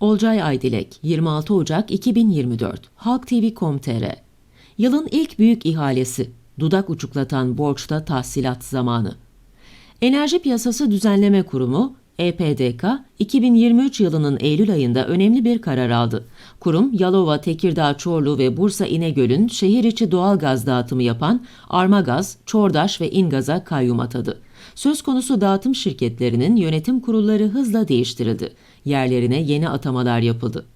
Olcay Aydilek 26 Ocak 2024 Halk TV.com.tr Yılın ilk büyük ihalesi Dudak uçuklatan borçta tahsilat zamanı Enerji Piyasası Düzenleme Kurumu EPDK 2023 yılının Eylül ayında önemli bir karar aldı. Kurum, Yalova, Tekirdağ, Çorlu ve Bursa İnegöl'ün şehir içi doğal gaz dağıtımı yapan Armagaz, Çordaş ve İngaz'a kayyum atadı. Söz konusu dağıtım şirketlerinin yönetim kurulları hızla değiştirildi. Yerlerine yeni atamalar yapıldı.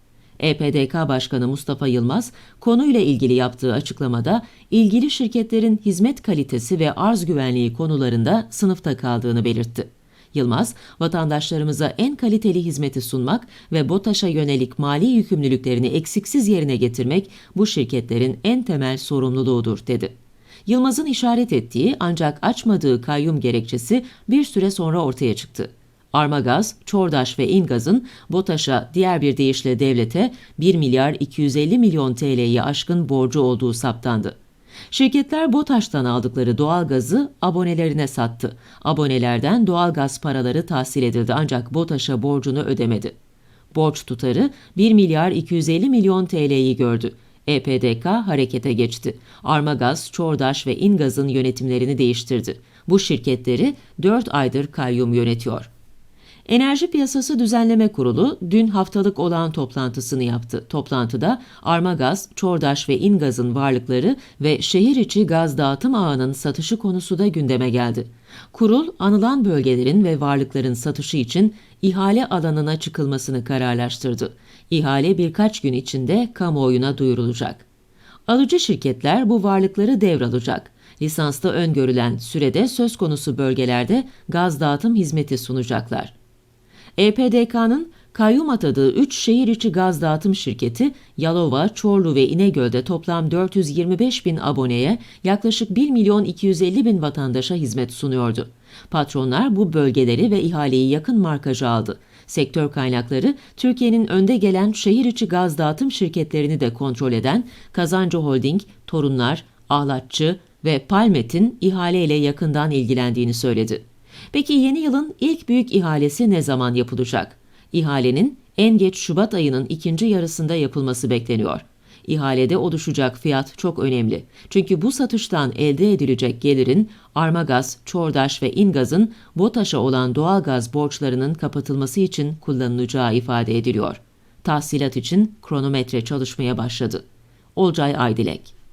EPDK Başkanı Mustafa Yılmaz konuyla ilgili yaptığı açıklamada ilgili şirketlerin hizmet kalitesi ve arz güvenliği konularında sınıfta kaldığını belirtti. Yılmaz, vatandaşlarımıza en kaliteli hizmeti sunmak ve BOTAŞ'a yönelik mali yükümlülüklerini eksiksiz yerine getirmek bu şirketlerin en temel sorumluluğudur dedi. Yılmaz'ın işaret ettiği ancak açmadığı kayyum gerekçesi bir süre sonra ortaya çıktı. Armagaz, Çordaş ve İngaz'ın BOTAŞ'a diğer bir deyişle devlete 1 milyar 250 milyon TL'yi aşkın borcu olduğu saptandı. Şirketler BOTAŞ'tan aldıkları doğalgazı abonelerine sattı. Abonelerden doğalgaz paraları tahsil edildi ancak BOTAŞ'a borcunu ödemedi. Borç tutarı 1 milyar 250 milyon TL'yi gördü. EPDK harekete geçti. Armagaz, Çordaş ve İngaz'ın yönetimlerini değiştirdi. Bu şirketleri 4 aydır kayyum yönetiyor. Enerji Piyasası Düzenleme Kurulu dün haftalık olan toplantısını yaptı. Toplantıda Armagaz, Çordaş ve İngaz'ın varlıkları ve şehir içi gaz dağıtım ağının satışı konusu da gündeme geldi. Kurul, anılan bölgelerin ve varlıkların satışı için ihale alanına çıkılmasını kararlaştırdı. İhale birkaç gün içinde kamuoyuna duyurulacak. Alıcı şirketler bu varlıkları devralacak. Lisansta öngörülen sürede söz konusu bölgelerde gaz dağıtım hizmeti sunacaklar. EPDK'nın kayyum atadığı 3 şehir içi gaz dağıtım şirketi Yalova, Çorlu ve İnegöl'de toplam 425 bin aboneye yaklaşık 1 milyon 250 bin vatandaşa hizmet sunuyordu. Patronlar bu bölgeleri ve ihaleyi yakın markaja aldı. Sektör kaynakları Türkiye'nin önde gelen şehir içi gaz dağıtım şirketlerini de kontrol eden Kazancı Holding, Torunlar, Ahlatçı ve Palmet'in ihaleyle yakından ilgilendiğini söyledi. Peki yeni yılın ilk büyük ihalesi ne zaman yapılacak? İhalenin en geç Şubat ayının ikinci yarısında yapılması bekleniyor. İhalede oluşacak fiyat çok önemli. Çünkü bu satıştan elde edilecek gelirin Armagaz, Çordaş ve İngaz'ın BOTAŞ'a olan doğalgaz borçlarının kapatılması için kullanılacağı ifade ediliyor. Tahsilat için kronometre çalışmaya başladı. Olcay Aydilek